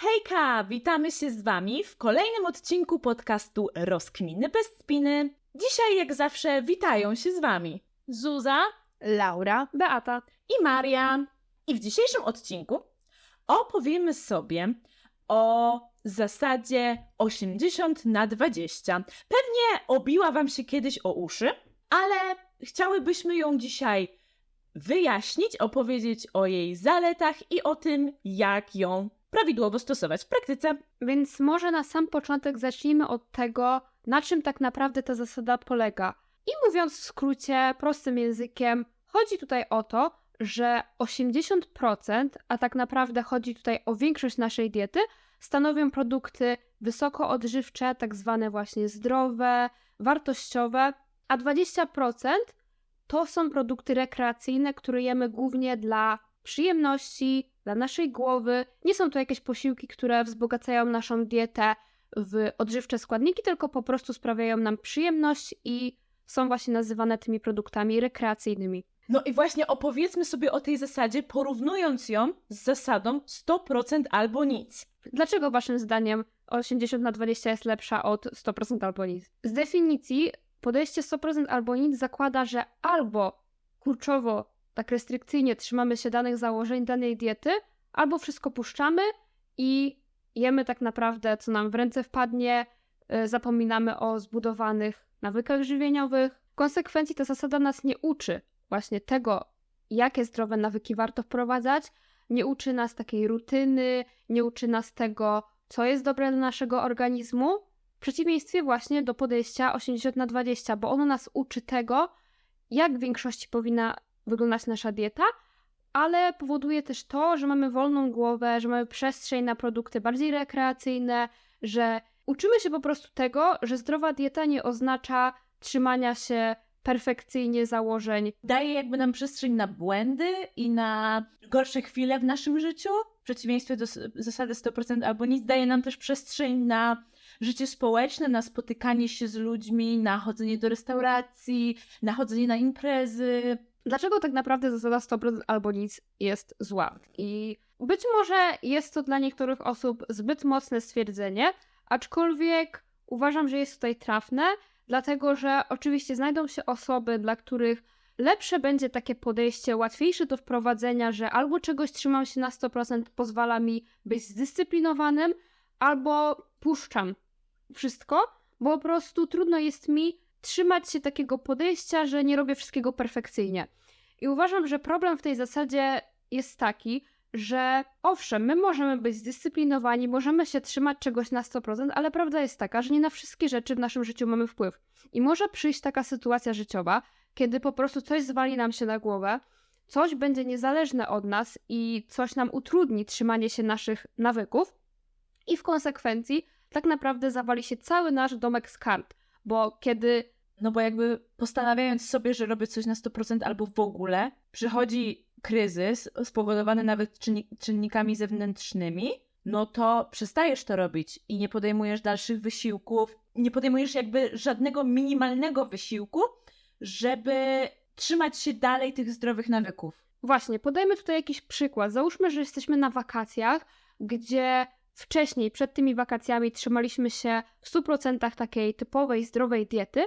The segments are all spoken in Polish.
Hejka! Witamy się z Wami w kolejnym odcinku podcastu Rozkminy bez spiny. Dzisiaj, jak zawsze, witają się z Wami Zuza Laura, Beata. i Maria. I w dzisiejszym odcinku opowiemy sobie o zasadzie 80 na 20. Pewnie obiła Wam się kiedyś o uszy, ale chciałybyśmy ją dzisiaj wyjaśnić, opowiedzieć o jej zaletach i o tym, jak ją prawidłowo stosować w praktyce. Więc może na sam początek zacznijmy od tego, na czym tak naprawdę ta zasada polega. I mówiąc w skrócie, prostym językiem, chodzi tutaj o to, że 80%, a tak naprawdę chodzi tutaj o większość naszej diety, stanowią produkty wysoko odżywcze, tak zwane właśnie zdrowe, wartościowe, a 20% to są produkty rekreacyjne, które jemy głównie dla przyjemności, dla naszej głowy. Nie są to jakieś posiłki, które wzbogacają naszą dietę w odżywcze składniki, tylko po prostu sprawiają nam przyjemność i są właśnie nazywane tymi produktami rekreacyjnymi. No i właśnie opowiedzmy sobie o tej zasadzie, porównując ją z zasadą 100% albo nic. Dlaczego waszym zdaniem 80 na 20 jest lepsza od 100% albo nic? Z definicji podejście 100% albo nic zakłada, że albo kurczowo, tak restrykcyjnie trzymamy się danych założeń danej diety, albo wszystko puszczamy i jemy tak naprawdę, co nam w ręce wpadnie, y, zapominamy o zbudowanych nawykach żywieniowych. W konsekwencji ta zasada nas nie uczy właśnie tego, jakie zdrowe nawyki warto wprowadzać, nie uczy nas takiej rutyny, nie uczy nas tego, co jest dobre dla naszego organizmu, w przeciwieństwie właśnie do podejścia 80 na 20, bo ono nas uczy tego, jak w większości powinna wyglądać nasza dieta, ale powoduje też to, że mamy wolną głowę, że mamy przestrzeń na produkty bardziej rekreacyjne, że uczymy się po prostu tego, że zdrowa dieta nie oznacza trzymania się perfekcyjnie założeń. Daje jakby nam przestrzeń na błędy i na gorsze chwile w naszym życiu. W przeciwieństwie do zasady 100% albo nic, daje nam też przestrzeń na życie społeczne, na spotykanie się z ludźmi, na chodzenie do restauracji, na chodzenie na imprezy. Dlaczego tak naprawdę zasada 100% albo nic jest zła? I być może jest to dla niektórych osób zbyt mocne stwierdzenie, aczkolwiek uważam, że jest tutaj trafne, dlatego że oczywiście znajdą się osoby, dla których lepsze będzie takie podejście, łatwiejsze do wprowadzenia, że albo czegoś trzymam się na 100%, pozwala mi być zdyscyplinowanym, albo puszczam wszystko, bo po prostu trudno jest mi trzymać się takiego podejścia, że nie robię wszystkiego perfekcyjnie. I uważam, że problem w tej zasadzie jest taki, że owszem, my możemy być zdyscyplinowani, możemy się trzymać czegoś na 100%, ale prawda jest taka, że nie na wszystkie rzeczy w naszym życiu mamy wpływ. I może przyjść taka sytuacja życiowa, kiedy po prostu coś zwali nam się na głowę, coś będzie niezależne od nas i coś nam utrudni trzymanie się naszych nawyków, i w konsekwencji tak naprawdę zawali się cały nasz domek z kart, bo kiedy No bo jakby postanawiając sobie, że robię coś na 100% albo w ogóle, przychodzi kryzys spowodowany nawet czynni- czynnikami zewnętrznymi, no to przestajesz to robić i nie podejmujesz dalszych wysiłków, nie podejmujesz jakby żadnego minimalnego wysiłku, żeby trzymać się dalej tych zdrowych nawyków. Właśnie, podajmy tutaj jakiś przykład. Załóżmy, że jesteśmy na wakacjach, gdzie wcześniej, przed tymi wakacjami, trzymaliśmy się w 100% takiej typowej, zdrowej diety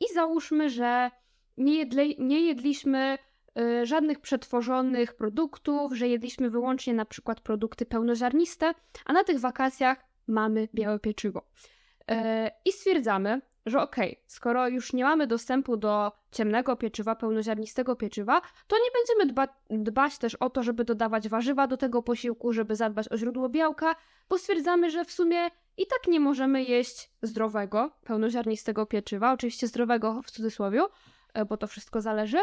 i załóżmy, że nie, jedli, nie jedliśmy yy, żadnych przetworzonych produktów, że jedliśmy wyłącznie na przykład produkty pełnoziarniste, a na tych wakacjach mamy białe pieczywo. Yy, I stwierdzamy, że okej, skoro już nie mamy dostępu do ciemnego pieczywa, pełnoziarnistego pieczywa, to nie będziemy dba dbać też o to, żeby dodawać warzywa do tego posiłku, żeby zadbać o źródło białka, bo stwierdzamy, że w sumie i tak nie możemy jeść zdrowego, pełnoziarnistego pieczywa, oczywiście zdrowego w cudzysłowie, e, bo to wszystko zależy,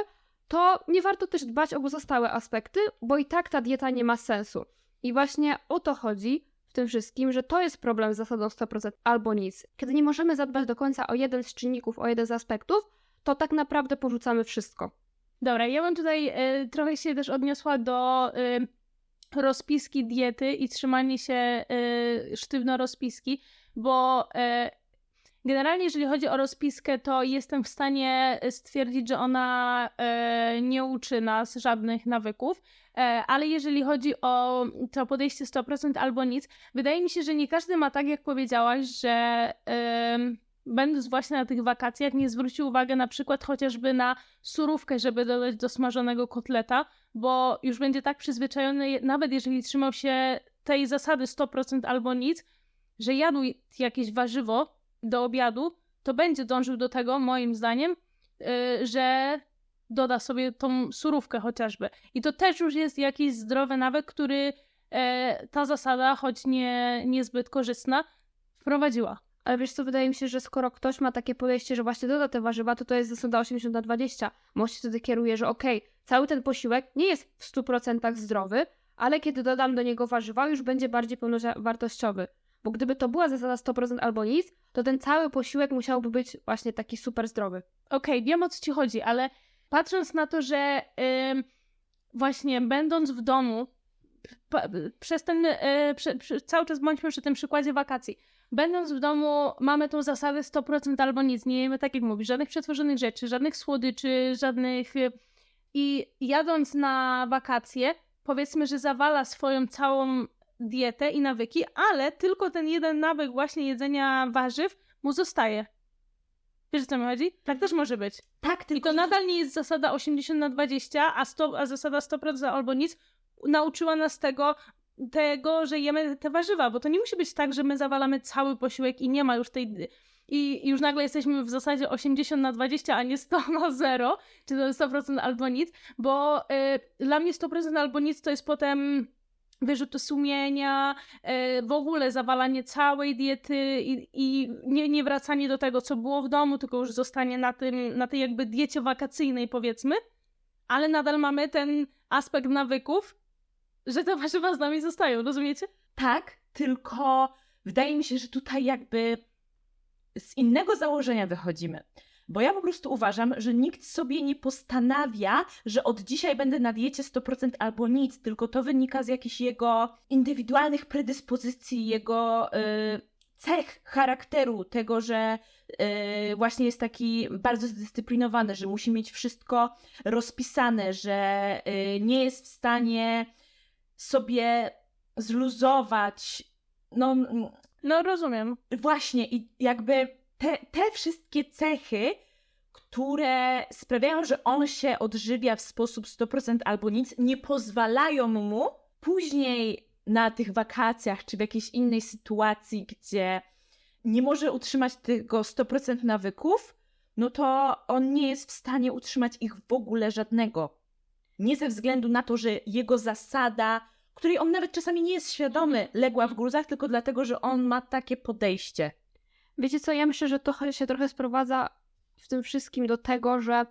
to nie warto też dbać o pozostałe aspekty, bo i tak ta dieta nie ma sensu. I właśnie o to chodzi w tym wszystkim, że to jest problem z zasadą 100% albo nic. Kiedy nie możemy zadbać do końca o jeden z czynników, o jeden z aspektów, to tak naprawdę porzucamy wszystko. Dobra, ja bym tutaj y, trochę się też odniosła do y, rozpiski diety i trzymanie się y, sztywno rozpiski, bo y, generalnie jeżeli chodzi o rozpiskę, to jestem w stanie stwierdzić, że ona y, nie uczy nas żadnych nawyków. E, Ale jeżeli chodzi o to podejście 100% albo nic, wydaje mi się, że nie każdy ma tak, jak powiedziałaś, że będąc właśnie na tych wakacjach, nie zwrócił uwagi na przykład chociażby na surówkę, żeby dodać do smażonego kotleta, bo już będzie tak przyzwyczajony, nawet jeżeli trzymał się tej zasady 100% albo nic, że jadł jakieś warzywo do obiadu, to będzie dążył do tego, moim zdaniem, y, że doda sobie tą surówkę chociażby. I to też już jest jakiś zdrowy nawyk, który e, ta zasada, choć nie, niezbyt korzystna, wprowadziła. Ale wiesz co, wydaje mi się, że skoro ktoś ma takie podejście, że właśnie doda te warzywa, to to jest zasada 80 na 20. Może się wtedy kieruje, że okej, cały ten posiłek nie jest w 100% zdrowy, ale kiedy dodam do niego warzywa, już będzie bardziej pełnowartościowy. Bo gdyby to była zasada 100% albo nic, to ten cały posiłek musiałby być właśnie taki super zdrowy. Okej, wiem o co ci chodzi, ale patrząc na to, że ym, właśnie będąc w domu, przez ten, y, prze, przy, cały czas bądźmy przy tym przykładzie wakacji. Będąc w domu, mamy tą zasadę 100% albo nic. Nie jemy, tak jak mówisz, żadnych przetworzonych rzeczy, żadnych słodyczy, żadnych. I jadąc na wakacje, powiedzmy, że zawala swoją całą dietę i nawyki, ale tylko ten jeden nawyk właśnie jedzenia warzyw mu zostaje. Wiesz o co mi chodzi? Tak też może być. Tak, I tylko to nadal nie jest zasada 80 na 20, a, 100, a zasada 100% albo nic nauczyła nas tego, tego, że jemy te warzywa, bo to nie musi być tak, że my zawalamy cały posiłek i nie ma już tej... I już nagle jesteśmy w zasadzie 80 na 20, a nie 100 na 0, czy to jest 100% albo nic, bo y, dla mnie 100% albo nic to jest potem wyrzuty sumienia, y, w ogóle zawalanie całej diety i, i nie, nie wracanie do tego, co było w domu, tylko już zostanie na, tym, na tej jakby diecie wakacyjnej, powiedzmy, ale nadal mamy ten aspekt nawyków, że te warzywa z nami zostają, rozumiecie? Tak, tylko wydaje mi się, że tutaj jakby z innego założenia wychodzimy. Bo ja po prostu uważam, że nikt sobie nie postanawia, że od dzisiaj będę na diecie 100% albo nic, tylko to wynika z jakichś jego indywidualnych predyspozycji, jego y, cech charakteru, tego, że y, właśnie jest taki bardzo zdyscyplinowany, że musi mieć wszystko rozpisane, że y, nie jest w stanie sobie zluzować. No No rozumiem. właśnie, i jakby te, te wszystkie cechy, które sprawiają, że on się odżywia w sposób 100% albo nic, nie pozwalają mu później na tych wakacjach czy w jakiejś innej sytuacji, gdzie nie może utrzymać tego 100% nawyków, no to on nie jest w stanie utrzymać ich w ogóle żadnego. Nie ze względu na to, że jego zasada, której on nawet czasami nie jest świadomy, legła w gruzach, tylko dlatego, że on ma takie podejście. Wiecie co, ja myślę, że to się trochę sprowadza w tym wszystkim do tego, że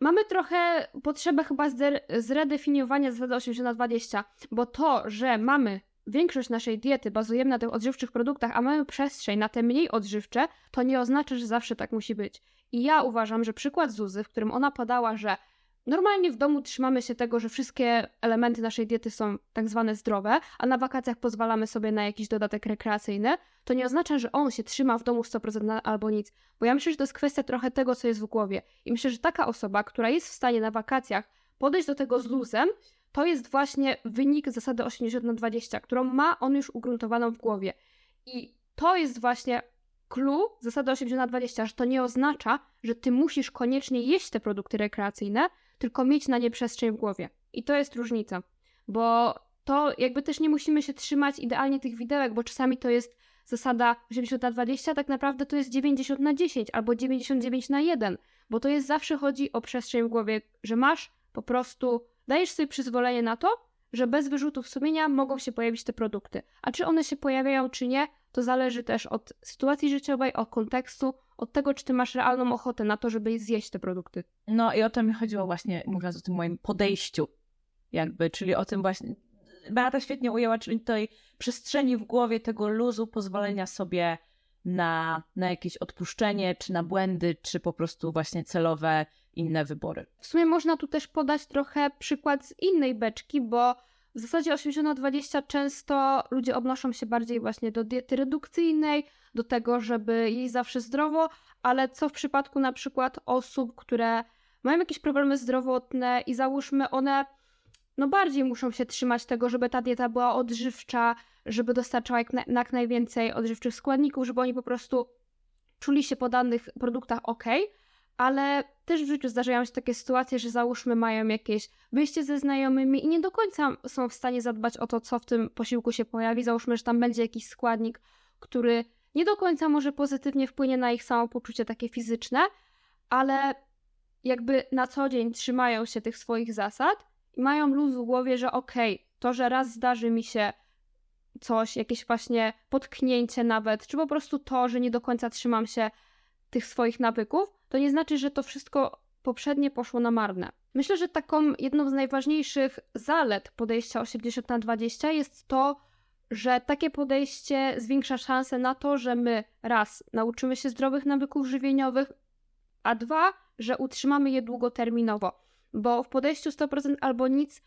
mamy trochę potrzebę chyba zre- zredefiniowania zasady 80 na 20, bo to, że mamy większość naszej diety bazujemy na tych odżywczych produktach, a mamy przestrzeń na te mniej odżywcze, to nie oznacza, że zawsze tak musi być. I ja uważam, że przykład Zuzy, w którym ona podała, że normalnie w domu trzymamy się tego, że wszystkie elementy naszej diety są tak zwane zdrowe, a na wakacjach pozwalamy sobie na jakiś dodatek rekreacyjny, to nie oznacza, że on się trzyma w domu 100% na, albo nic. Bo ja myślę, że to jest kwestia trochę tego, co jest w głowie. I myślę, że taka osoba, która jest w stanie na wakacjach podejść do tego z luzem, to jest właśnie wynik zasady 80 na 20, którą ma on już ugruntowaną w głowie. I to jest właśnie clue zasady 80 na 20, że to nie oznacza, że ty musisz koniecznie jeść te produkty rekreacyjne, tylko mieć na nie przestrzeń w głowie. I to jest różnica, bo to jakby też nie musimy się trzymać idealnie tych widełek, bo czasami to jest zasada 80 na 20, tak naprawdę to jest 90 na 10 albo 99 na 1, bo to jest zawsze chodzi o przestrzeń w głowie, że masz po prostu, dajesz sobie przyzwolenie na to, że bez wyrzutów sumienia mogą się pojawić te produkty. A czy one się pojawiają, czy nie, to zależy też od sytuacji życiowej, od kontekstu, od tego, czy ty masz realną ochotę na to, żeby zjeść te produkty. No i o to mi chodziło właśnie, mówiąc o tym moim podejściu, jakby, czyli o tym właśnie. Beata świetnie ujęła, czyli tej przestrzeni w głowie, tego luzu, pozwolenia sobie na, na jakieś odpuszczenie, czy na błędy, czy po prostu właśnie celowe inne wybory. W sumie można tu też podać trochę przykład z innej beczki, bo w zasadzie 80 na 20 często ludzie odnoszą się bardziej właśnie do diety redukcyjnej, do tego, żeby jeść zawsze zdrowo, ale co w przypadku na przykład osób, które mają jakieś problemy zdrowotne i załóżmy one no bardziej muszą się trzymać tego, żeby ta dieta była odżywcza, żeby dostarczała jak, na, jak najwięcej odżywczych składników, żeby oni po prostu czuli się po danych produktach ok, ale też w życiu zdarzają się takie sytuacje, że załóżmy mają jakieś wyjście ze znajomymi i nie do końca są w stanie zadbać o to, co w tym posiłku się pojawi. Załóżmy, że tam będzie jakiś składnik, który nie do końca może pozytywnie wpłynie na ich samopoczucie takie fizyczne, ale jakby na co dzień trzymają się tych swoich zasad i mają luz w głowie, że okej, to, że raz zdarzy mi się coś, jakieś właśnie potknięcie nawet, czy po prostu to, że nie do końca trzymam się tych swoich nawyków, to nie znaczy, że to wszystko poprzednie poszło na marne. Myślę, że taką jedną z najważniejszych zalet podejścia 80 na 20 jest to, że takie podejście zwiększa szanse na to, że my raz nauczymy się zdrowych nawyków żywieniowych, a dwa, że utrzymamy je długoterminowo. Bo w podejściu 100% albo nic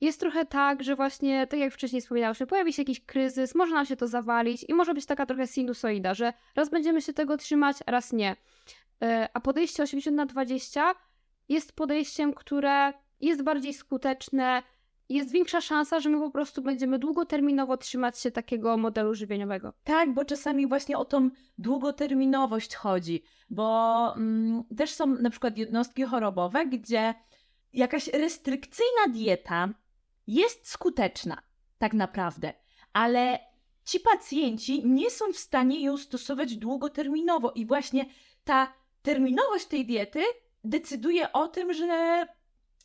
jest trochę tak, że właśnie, tak jak wcześniej wspominałyśmy, pojawi się jakiś kryzys, może nam się to zawalić i może być taka trochę sinusoida, że raz będziemy się tego trzymać, raz nie. E, A podejście 80 na 20 jest podejściem, które jest bardziej skuteczne, jest większa szansa, że my po prostu będziemy długoterminowo trzymać się takiego modelu żywieniowego. Tak, bo czasami właśnie o tą długoterminowość chodzi, bo mm, też są na przykład jednostki chorobowe, gdzie jakaś restrykcyjna dieta jest skuteczna, tak naprawdę, ale ci pacjenci nie są w stanie ją stosować długoterminowo i właśnie ta terminowość tej diety decyduje o tym, że,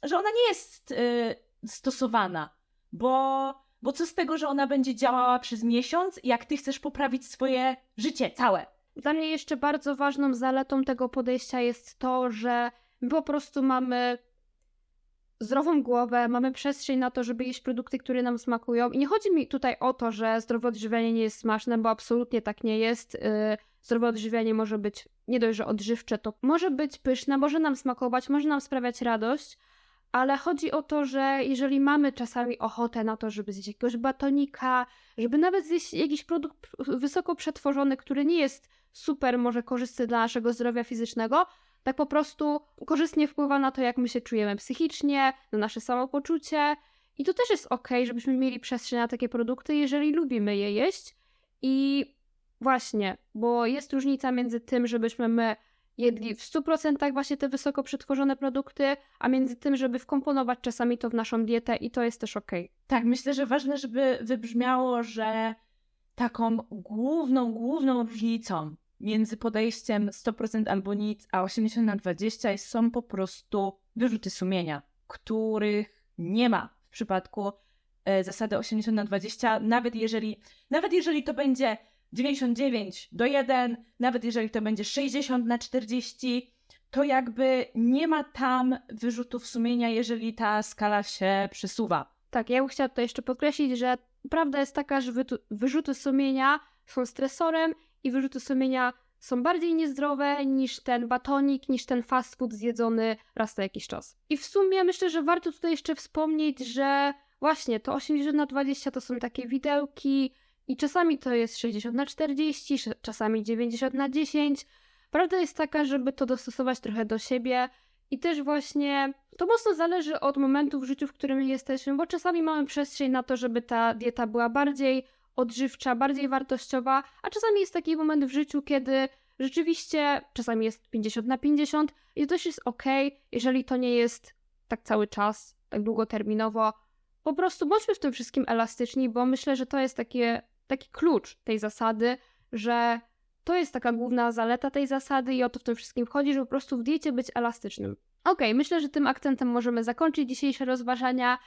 że ona nie jest y, stosowana, bo, bo co z tego, że ona będzie działała przez miesiąc, jak ty chcesz poprawić swoje życie całe. Dla mnie jeszcze bardzo ważną zaletą tego podejścia jest to, że my po prostu mamy zdrową głowę, mamy przestrzeń na to, żeby jeść produkty, które nam smakują. I nie chodzi mi tutaj o to, że zdrowe odżywianie nie jest smaczne, bo absolutnie tak nie jest. Yy, Zdrowe odżywianie może być nie dość, że odżywcze, to może być pyszne, może nam smakować, może nam sprawiać radość, ale chodzi o to, że jeżeli mamy czasami ochotę na to, żeby zjeść jakiegoś batonika, żeby nawet zjeść jakiś produkt wysoko przetworzony, który nie jest super może korzystny dla naszego zdrowia fizycznego, tak po prostu korzystnie wpływa na to, jak my się czujemy psychicznie, na nasze samopoczucie. I to też jest ok, żebyśmy mieli przestrzeń na takie produkty, jeżeli lubimy je jeść. I właśnie, bo jest różnica między tym, żebyśmy my jedli w 100% właśnie te wysoko przetworzone produkty, a między tym, żeby wkomponować czasami to w naszą dietę i to jest też ok. Tak, myślę, że ważne, żeby wybrzmiało, że taką główną, główną różnicą między podejściem 100% albo nic, a 80 na 20 są po prostu wyrzuty sumienia, których nie ma w przypadku e, zasady 80 na 20, nawet jeżeli, nawet jeżeli to będzie 99 do 1, nawet jeżeli to będzie 60 na 40, to jakby nie ma tam wyrzutów sumienia, jeżeli ta skala się przesuwa. Tak, ja bym chciała tutaj jeszcze podkreślić, że prawda jest taka, że wyrzuty sumienia są stresorem i wyrzuty sumienia są bardziej niezdrowe niż ten batonik, niż ten fast food zjedzony raz na jakiś czas. I w sumie myślę, że warto tutaj jeszcze wspomnieć, że właśnie to 80 na 20 to są takie widełki i czasami to jest 60 na 40, sz- czasami 90 na 10. Prawda jest taka, żeby to dostosować trochę do siebie i też właśnie to mocno zależy od momentu w życiu, w którym jesteśmy, bo czasami mamy przestrzeń na to, żeby ta dieta była bardziej odżywcza, bardziej wartościowa, a czasami jest taki moment w życiu, kiedy rzeczywiście czasami jest 50 na 50 i to też jest ok, jeżeli to nie jest tak cały czas, tak długoterminowo. Po prostu bądźmy w tym wszystkim elastyczni, bo myślę, że to jest takie, taki klucz tej zasady, że to jest taka główna zaleta tej zasady i o to w tym wszystkim chodzi, żeby po prostu w diecie być elastycznym. Okej, myślę, że tym akcentem możemy zakończyć dzisiejsze rozważania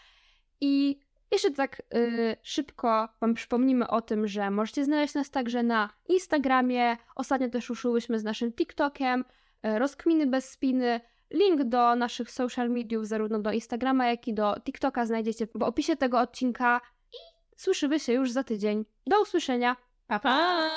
i jeszcze tak y, szybko Wam przypomnimy o tym, że możecie znaleźć nas także na Instagramie. Ostatnio też ruszyłyśmy z naszym TikTokiem, y, rozkminy bez spiny. Link do naszych social mediów, zarówno do Instagrama, jak i do TikToka znajdziecie w opisie tego odcinka. Słyszymy się już za tydzień. Do usłyszenia! Pa, pa!